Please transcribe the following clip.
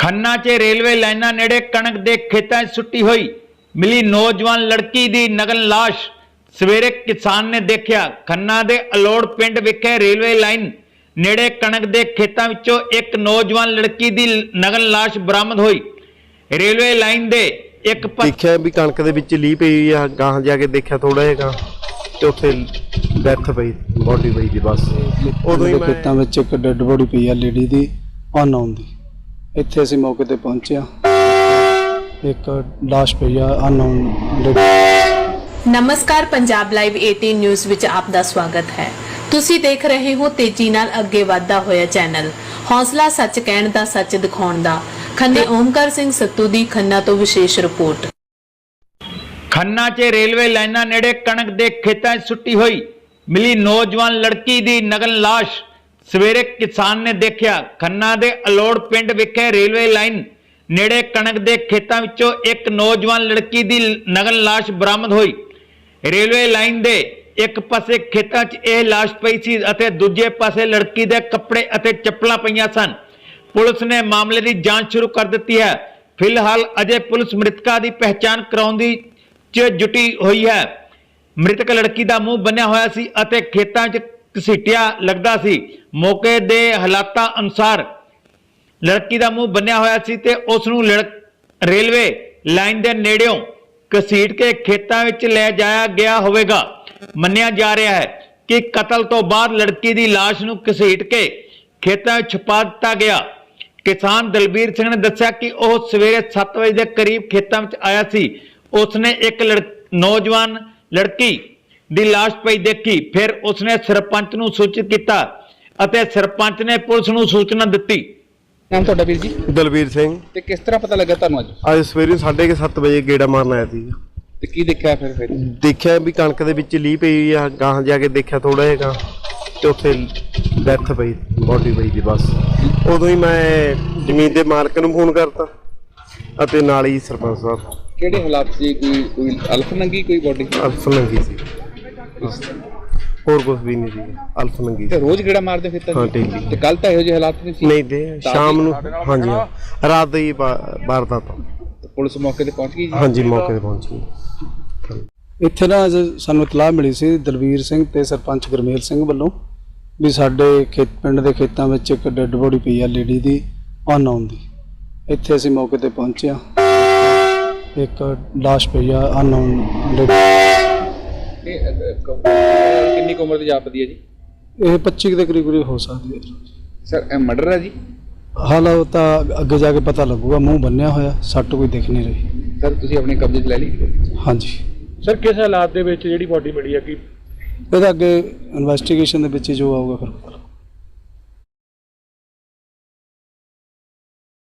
ਖੰਨਾ 'ਚ ਰੇਲਵੇ ਲਾਈਨਾਂ ਨੇੜੇ ਕਣਕ ਦੇ ਖੇਤਾਂ 'ਚ ਸੁੱਟੀ ਹੋਈ। ਮਿਲੀ ਨੌਜਵਾਨ ਲੜਕੀ ਦੀ ਨਗਨ ਲਾਸ਼। ਸਵੇਰੇ ਕਿਸਾਨ ਨੇ ਦੇਖਿਆ ਖੰਨਾ ਦੇ ਅਲੋੜ ਪਿੰਡ ਵਿਖੇ ਰੇਲਵੇ ਲਾਈਨ ਨੇੜੇ ਕਣਕ ਦੇ ਖੇਤਾਂ ਵਿੱਚੋਂ ਇੱਕ ਨੌਜਵਾਨ ਲੜਕੀ ਦੀ ਨਗਨ ਲਾਸ਼ ਬਰਾਮਦ ਹੋਈ। ਰੇਲਵੇ ਲਾਈਨ ਦੇ ਇੱਕ ਪਾਸੇ ਦੇਖਿਆ ਵੀ ਕਣਕ ਦੇ ਵਿੱਚ ਲੀ ਪਈ ਆ ਗਾਹਾਂ ਜਾ ਕੇ ਦੇਖਿਆ ਥੋੜਾ ਜਿਹਾ ਤੇ ਉੱਥੇ ਡੈਥ ਪਈ ਬੋਡੀ ਪਈ ਦੀ ਬਸ। ਉਦੋਂ ਹੀ ਮੈਂ ਖੇਤਾਂ ਵਿੱਚ ਇੱਕ ਡੈੱਡ ਬੋਡੀ ਪਈ ਆ ਲੇਡੀ ਦੀ ਅਨਨੋਨ ਦੀ ਇੱਥੇ ਅਸੀਂ ਮੌਕੇ ਤੇ ਪਹੁੰਚੇ ਆ ਇੱਕ ਲਾਸ਼ ਪਈ ਆ ਅਨਨੋਨ ਨਮਸਕਾਰ ਪੰਜਾਬ ਲਾਈਵ 18 ਨਿਊਜ਼ ਵਿੱਚ ਆਪ ਦਾ ਸਵਾਗਤ ਹੈ। ਤੁਸੀਂ ਦੇਖ ਰਹੇ ਹੋ ਤੇਜ਼ੀ ਨਾਲ ਅੱਗੇ ਵਧਦਾ ਹੋਇਆ ਚੈਨਲ। ਹੌਸਲਾ ਸੱਚ ਕਹਿਣ ਦਾ ਸੱਚ ਦਿਖਾਉਣ ਦਾ। ਖੰਨੇ ਓਮਕਾਰ ਸਿੰਘ ਸੱਤੂ ਦੀ ਖੰਨਾ ਤੋਂ ਵਿਸ਼ੇਸ਼ ਰਿਪੋਰਟ। ਖੰਨਾ 'ਚ ਰੇਲਵੇ ਲਾਈਨਾਂ ਨੇੜੇ ਕਣਕ ਦੇ ਖੇਤਾਂ 'ਚ ਸੁੱਟੀ ਹੋਈ। ਮਿਲੀ ਨੌਜਵਾਨ ਲੜਕੀ ਦੀ ਨਗਨ ਲਾਸ਼। ਸਵੇਰੇ ਕਿਸਾਨ ਨੇ ਦੇਖਿਆ ਖੰਨਾ ਦੇ ਅਲੋੜ ਪਿੰਡ ਵਿਖੇ ਰੇਲਵੇ ਲਾਈਨ ਨੇੜੇ ਕਣਕ ਦੇ ਖੇਤਾਂ ਵਿੱਚੋਂ ਇੱਕ ਨੌਜਵਾਨ ਲੜਕੀ ਦੀ ਨਗਨ ਲਾਸ਼ ਬਰਾਮਦ ਹੋਈ। ਰੇਲਵੇ ਲਾਈਨ ਦੇ ਇੱਕ ਪਾਸੇ ਖੇਤਾਂ 'ਚ ਇਹ ਲਾਸ਼ ਪਈ ਸੀ ਅਤੇ ਦੂਜੇ ਪਾਸੇ ਲੜਕੀ ਦੇ ਕੱਪੜੇ ਅਤੇ ਚੱਪਲਾਂ ਪਈਆਂ ਸਨ। ਪੁਲਿਸ ਨੇ ਮਾਮਲੇ ਦੀ ਜਾਂਚ ਸ਼ੁਰੂ ਕਰ ਦਿੱਤੀ ਹੈ। ਫਿਲਹਾਲ ਅਜੇ ਪੁਲਿਸ ਮ੍ਰਿਤਕਾ ਦੀ ਪਹਿਚਾਣ ਕਰਾਉਣ ਦੀ 'ਚ ਜੁਟੀ ਹੋਈ ਹੈ। ਮ੍ਰਿਤਕ ਲੜਕੀ ਦਾ ਮੂੰਹ ਬੰਨਿਆ ਹੋਇਆ ਸੀ ਅਤੇ ਖੇਤਾਂ 'ਚ ਘਸੀਟਿਆ ਲੱਗਦਾ ਸੀ। ਮੌਕੇ ਦੇ ਹਾਲਾਤਾਂ ਅਨੁਸਾਰ ਲੜਕੀ ਦਾ ਮੂੰਹ ਬੰਨਿਆ ਹੋਇਆ ਸੀ ਤੇ ਉਸ ਨੂੰ ਰੇਲਵੇ ਲਾਈਨ ਦੇ ਨੇੜਿਓਂ ਘਸੀਟ ਕੇ ਖੇਤਾਂ ਵਿੱਚ ਲੈ ਜਾਇਆ ਗਿਆ ਹੋਵੇਗਾ। ਮੰਨਿਆ ਜਾ ਰਿਹਾ ਹੈ ਕਿ ਕਤਲ ਤੋਂ ਬਾਅਦ ਲੜਕੀ ਦੀ ਲਾਸ਼ ਨੂੰ ਘਸੀਟ ਕੇ ਖੇਤਾਂ ਵਿੱਚ ਛੁਪਾ ਦਿੱਤਾ ਗਿਆ। ਕਿਸਾਨ ਦਲਬੀਰ ਸਿੰਘ ਨੇ ਦੱਸਿਆ ਕਿ ਉਹ ਸਵੇਰੇ 7 ਵਜੇ ਦੇ ਕਰੀਬ ਖੇਤਾਂ ਵਿੱਚ ਆਇਆ ਸੀ। ਉਸਨੇ ਇੱਕ ਲੜ- ਨੌਜਵਾਨ ਲੜਕੀ ਦੀ ਲਾਸ਼ ਪਈ ਦੇਖੀ ਫਿਰ ਉਸਨੇ ਸਰਪੰਚ ਨੂੰ ਸੂਚਿਤ ਕੀਤਾ ਅਤੇ ਸਰਪੰਚ ਨੇ ਪੁਲਿਸ ਨੂੰ ਸੂਚਨਾ ਦਿੱਤੀ। ਨਾਮ ਤੁਹਾਡਾ ਵੀਰ ਜੀ? ਦਲਵੀਰ ਸਿੰਘ। ਤੇ ਕਿਸ ਤਰ੍ਹਾਂ ਪਤਾ ਲੱਗਾ ਤੁਹਾਨੂੰ ਅੱਜ? ਅੱਜ ਸਵੇਰੇ 7:30 ਵਜੇ ਗੇੜਾ ਮਾਰਨ ਆਇਆ ਸੀ। ਤੇ ਕੀ ਦੇਖਿਆ ਫਿਰ ਫਿਰ? ਦੇਖਿਆ ਵੀ ਕਣਕ ਦੇ ਵਿੱਚ ਲੀ ਪਈ ਆ ਗਾਹਾਂ ਜਾ ਕੇ ਦੇਖਿਆ ਥੋੜਾ ਜਿਹਾ ਤੇ ਉੱਥੇ ਡੈਥ ਪਈ ਬੋਡੀ ਪਈ ਦੀ ਬਸ। ਉਦੋਂ ਹੀ ਮੈਂ ਜ਼ਮੀਨ ਦੇ ਮਾਲਕ ਨੂੰ ਫੋਨ ਕਰਤਾ ਅਤੇ ਨਾਲ ਹੀ ਸਰਪੰਚ ਸਾਹਿਬ। ਕਿਹੜੇ ਹਾਲਾਤ ਸੀ? ਕੋਈ ਕੋਈ ਅਲਫ ਨੰਗੀ ਕੋਈ ਬੋਡੀ? ਅਲਫ ਨੰਗੀ ਸੀ। ਬਸ। ਹੋਰ ਕੁਝ ਵੀ ਨਹੀਂ ਸੀ ਅਲਫ ਨੰਗੀ ਤੇ ਸੀ ਰੋਜ਼ ਗੇੜਾ ਮਾਰਦੇ ਫਿਰ ਤਾਂ ਹਾਂ, daily। ਤੇ ਕੱਲ ਤਾਂ ਇਹੋ ਜਿਹੇ ਹਾਲਾਤ ਨਹੀਂ ਸੀ? ਨਹੀਂ ਦੇ ਸ਼ਾਮ ਨੂੰ ਹਾਂਜੀ ਹਾਂ। ਰਾਤ ਦੀ ਵਾਰਦਾਤ ਤੋਂ। ਤੇ ਪੁਲਿਸ ਮੌਕੇ ਤੇ ਪਹੁੰਚ ਗਈ ਜੀ? ਹਾਂਜੀ ਮੌਕੇ ਤੇ ਪਹੁੰਚੀ ਇੱਥੇ ਨਾ ਅੱਜ ਸਾਨੂੰ ਇਤਲਾਹ ਮਿਲੀ ਸੀ ਦਲਵੀਰ ਸਿੰਘ ਤੇ ਸਰਪੰਚ ਗੁਰਮੇਲ ਸਿੰਘ ਵੱਲੋਂ ਵੀ ਸਾਡੇ ਖੇਤ ਪਿੰਡ ਦੇ ਖੇਤਾਂ ਵਿੱਚ ਇੱਕ ਡੈੱਡ ਬੋਡੀ ਪਈ ਆ ਲੇਡੀ ਦੀ ਅਨਨੋਨ ਦੀ। ਇੱਥੇ ਅਸੀਂ ਮੌਕੇ ਤੇ ਪਹੁੰਚੇ ਆ ਇੱਕ ਲਾਸ਼ ਪਈ ਆ ਅਨਨੋਨ ਇਹ, ਅ, ਅ, ਕ- ਕਿੰਨੀ ਕੁ ਉਮਰ ਦੀ ਜਾਪਦੀ ਹੈ ਜੀ? ਇਹ 25 ਦੇ ਕਰੀਬ ਕਰੀਬ ਹੋ ਸਕਦੀ ਹੈ ਸਰ ਇਹ ਮਰਡਰ ਹੈ ਜੀ? ਹਾਲ ਉਹ ਤਾਂ ਅੱਗੇ ਜਾ ਕੇ ਪਤਾ ਲੱਗੂਗਾ ਮੂੰਹ ਬੰਨਿਆ ਹੋਇਆ ਸੱਟ ਕੋਈ ਦਿਖ ਨਹੀਂ ਰਹੀ। ਸਰ ਤੁਸੀਂ ਆਪਣੇ ਕਬਜ਼ੇ 'ਚ ਲੈ ਲਈ? ਹਾਂਜੀ। ਸਰ ਕਿਸ ਹਾਲਾਤ ਦੇ ਵਿੱਚ ਜਿਹੜੀ ਬਾਡੀ ਮਿਲੀ ਹੈ ਕਿ ਇਹਦਾ ਅੱਗੇ ਇਨਵੈਸਟੀਗੇਸ਼ਨ ਦੇ ਵਿੱਚ ਹੀ ਜੋ ਆਊਗਾ ਫਿਰ